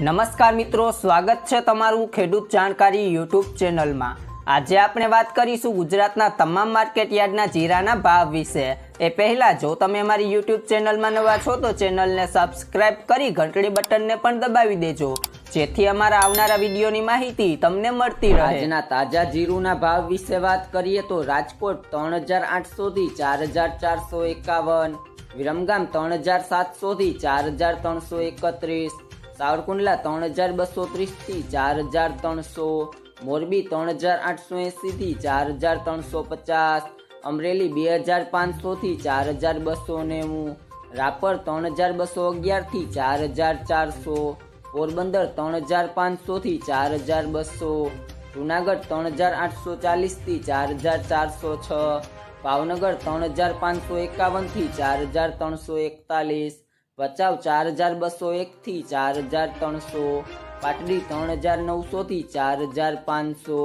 નમસ્કાર મિત્રો સ્વાગત છે તમારું ખેડૂત જાણકારી યુટ્યુબ ચેનલમાં આજે આપણે વાત કરીશું ગુજરાતના તમામ માર્કેટ યાર્ડના જીરાના ભાવ વિશે એ પહેલાં જો તમે અમારી યુટ્યુબ ચેનલમાં નવા છો તો ચેનલને સબસ્ક્રાઇબ કરી ઘંટડી બટનને પણ દબાવી દેજો જેથી અમારા આવનારા વિડીયોની માહિતી તમને મળતી રહે આજના તાજા જીરુના ભાવ વિશે વાત કરીએ તો રાજકોટ ત્રણ હજાર આઠસોથી ચાર હજાર ચારસો એકાવન વિરમગામ ત્રણ હજાર સાતસોથી ચાર હજાર ત્રણસો એકત્રીસ સાવરકુંડલા ત્રણ હજાર બસો ત્રીસથી ચાર હજાર ત્રણસો મોરબી ત્રણ હજાર આઠસો એંસીથી ચાર હજાર ત્રણસો પચાસ અમરેલી બે હજાર પાંચસોથી ચાર હજાર બસો નેવું રાપર ત્રણ હજાર બસો અગિયારથી ચાર હજાર ચારસો પોરબંદર ત્રણ હજાર પાંચસોથી ચાર હજાર બસો જુનાગઢ ત્રણ હજાર આઠસો ચાલીસથી ચાર હજાર ચારસો છ ભાવનગર ત્રણ હજાર પાંચસો એકાવનથી ચાર હજાર ત્રણસો એકતાલીસ ભચાઉ ચાર હજાર બસો એકથી ચાર હજાર ત્રણસો પાટડી ત્રણ હજાર નવસોથી ચાર હજાર પાંચસો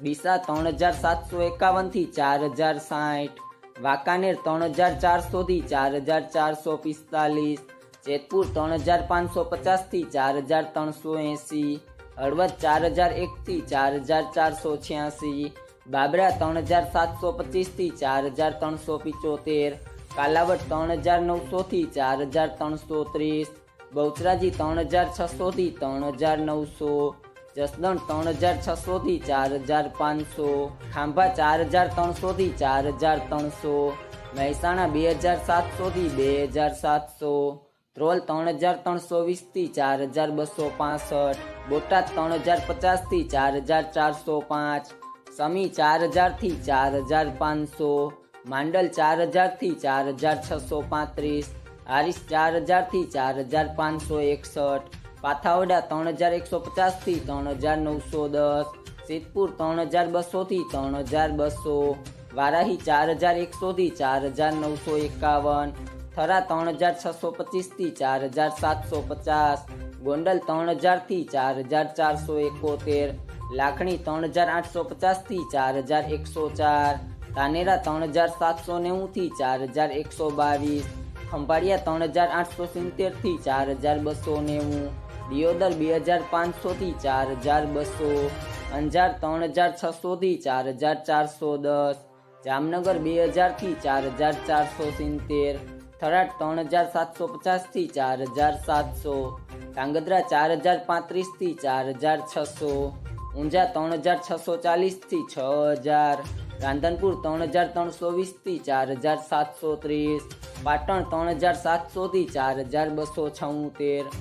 ડીસા ત્રણ હજાર સાતસો એકાવનથી ચાર હજાર સાઠ વાંકાનેર ત્રણ હજાર ચારસોથી ચાર હજાર ચારસો પિસ્તાલીસ જેતપુર ત્રણ હજાર પાંચસો પચાસથી ચાર હજાર ત્રણસો એંસી હળવદ ચાર હજાર એકથી ચાર હજાર ચારસો છ્યાસી બાબરા ત્રણ હજાર સાતસો પચીસથી ચાર હજાર ત્રણસો પિચોતેર पालावर 3900 થી 4330 બૌત્રાજી 3600 થી 3900 જસદન 3600 થી 4500 થાંબા 4300 થી 4300 મહેસાણા 2700 થી 2700 ત્રોલ 3320 થી 4265 બોટા 3050 થી 4405 સમી 4000 થી 4500 मांडल चार हजार थी चार हजार छ सौ पैंतीस हरीस चार हजार थी चार हजार पांच सौ एकसठ पाथावडा तरह हजार एक सौ पचास थी तरह हजार नौ सौ दस सिद्धपुर तरह हजार बसो थी तरह हजार बसो वाराही चार हजार एक सौ थी चार हजार नौ सौ एक थरा तौ हजार छसो पच्चीस थी चार हजार सात सौ पचास गोडल तौ हजार थी चार हजार चार सौ एकोतेर लाखणी तरह हजार आठ सौ पचास थी चार हजार एक सौ चार तानेरा तौर हजार सात सौ नेवु चार हजार एक सौ बीस खंभाड़िया तौर हजार आठ सौ सीतेर थी चार हजार बसो नेवु दियोदर बे हजार पांच सौ थी चार हजार बसो अंजार तौर हजार छ सौ थी चार हजार चार सौ दस जामनगर बे हजार थी चार हजार चार सौ सीतेर थराट तौर हजार सात सौ पचास थी चार हजार सात सौ ડાંગધ્રા ચાર હજાર પાંત્રીસ થી ચાર હજાર છસો ઊંઝા ત્રણ હજાર છસો ચાલીસ થી छ हज़ार રાંધનપુર ત્રણ હજાર ત્રણસો વીસથી ચાર હજાર સાતસો ત્રીસ પાટણ ત્રણ હજાર સાતસોથી ચાર હજાર બસો છોતેર